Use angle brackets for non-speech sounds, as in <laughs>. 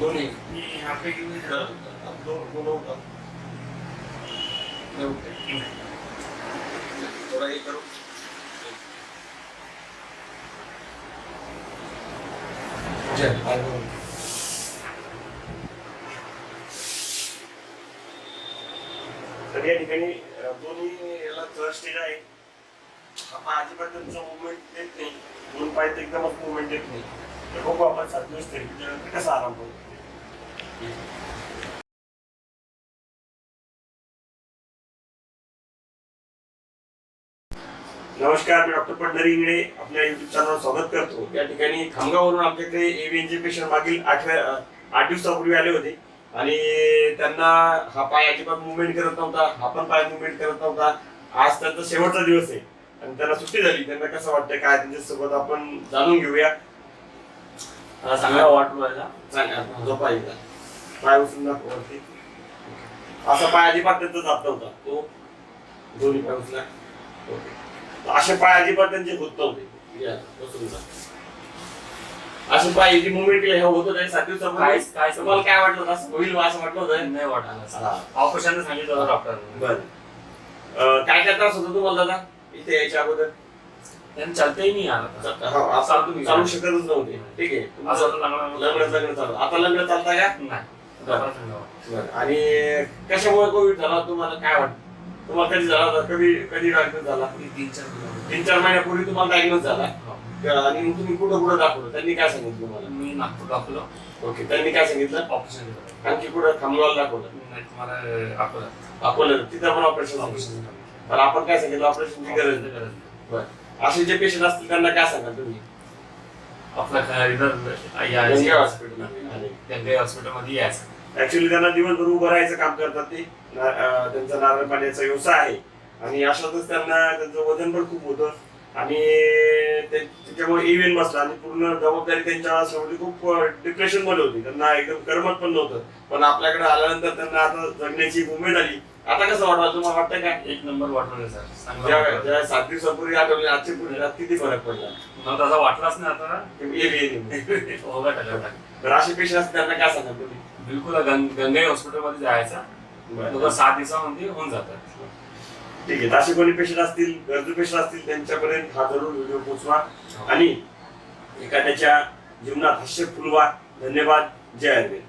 दोन्ही करा. दोन थोडा हे करू जय हात जोडून. तर या ठिकाणी दोन्ही याला थर्ड स्टेज आहे. आपण अजिबात मुवमेंट देत नाही. दोन पाय तर एकदमच मुवमेंट देत नाही. तर बघू आपण सात दिवस तरी कसा आराम करू? नमस्कार मी डॉक्टर पंढरी इंगळे. आपल्या युट्यूब चॅनलवर स्वागत करतो. या ठिकाणी खामगाववरून आमच्याकडे एनजी पेशंट मागील आठव्या आठ दिवसापूर्वी आले होते. आणि त्यांना हा पाय अजिबात मुवमेंट करत नव्हता हा पण पाय मुवमेंट करत नव्हता. आज त्यांचा शेवटचा दिवस आहे. आणि त्यांना सुट्टी झाली. त्यांना कसं वाटतं काय त्यांच्यासोबत आपण जाणून घेऊया. सांगा वाटू सांगा झोपा एकदा पाय उचलून दाखव वरती. असा पाय अजिबात त्यांचा जात नव्हता. तो दोन्ही पाय उचला. ओके. असे पाय अजिबात त्यांचे होत नव्हते. बसून जा. असे पाय जी मुवमेंट हे होत होते सात काय- काय तुम्हाला काय वाटलं होतं? असं होईल असं वाटलं होतं? नाही वाटायला हा. ऑपरेशन सांगितलं होतं डॉक्टरने बरं. काय काय त्रास होतो तुम्हाला दादा? इथे यायच्या अगोदर? त्यांनी चालतही नाही आला हा, असं चालतो चालू शकतच नव्हते. ठीक आहे. असं लग्न लग्न चालू. आता लग्न चालता का? नाही. आणि कशामुळे कोविड झाला? तुम्हाला काय वाटतं? तुम्हाला कधी झाला? कधी कधी डायग्नोज झाला? तीन चार तीन चार महिन्यापूर्वी तुम्हाला डायग्नोज झाला? हो. आणि मग तुम्ही कुठं कुठं दाखवलं? त्यांनी काय सांगितलं तुम्हाला? मी नागपूर दाखवलं. ओके त्यांनी काय सांगितलं? ऑपरेशन केलं आणखी कुठं खामगावला दाखवलं. नाही तुम्हाला अकोला. अकोला तिथं पण ऑपरेशन ऑपरेशन तर आपण काय सांगितलं? ऑपरेशनची गरज नाही. गरज बरं. असे जे पेशंट असतील त्यांना काय सांगाल तुम्ही? आपल्या घ- इथं गंगे हॉस्पिटल गंगे हॉस्पिटलमध्ये यायचं. ऍक्च्युली त्यांना दिवसभर उभं राहायचं काम करतात ते. ना- अं, त्यांचा नारळ पाण्याचा व्यवसाय आहे. आणि अशातच त्यांना त्यांचं वजन पण खूप होतं. आणि ते- त्याच्यामुळे इव्हेंट बसला आणि पूर्ण जबाबदारी त्यांच्या असल्यामुळे खूप डिप्रेशनमध्ये होती. त्यांना एकदम करमत पण नव्हतं. पण आपल्याकडे आल्यानंतर त्यांना आता जगण्याची उमेद आली. आता कसं वाटलं? तुम्हाला वाटतं काय एक नंबर वाटलं सर. सात दिवसापूर्वी आठवले आजच्या रात किती फरक पडला? मला तसा वाटलाच नाही आता? का <laughs> तर असे पेशंट असतील त्यांना काय सांगाल तुम्ही? बिलकुल गंग- गंगाई हॉस्पिटलमध्ये जायचा. सात दिवसामध्ये होऊन जातात. ठीक आहे. असे कोणी पेशंट असतील गरजू पेशंट असतील त्यांच्यापर्यंत हा जरूर व्हिडिओ पोचवा आणि एखाद्याच्या जीवनात हास्य फुलवा. धन्यवाद. जय आयुर्वेद.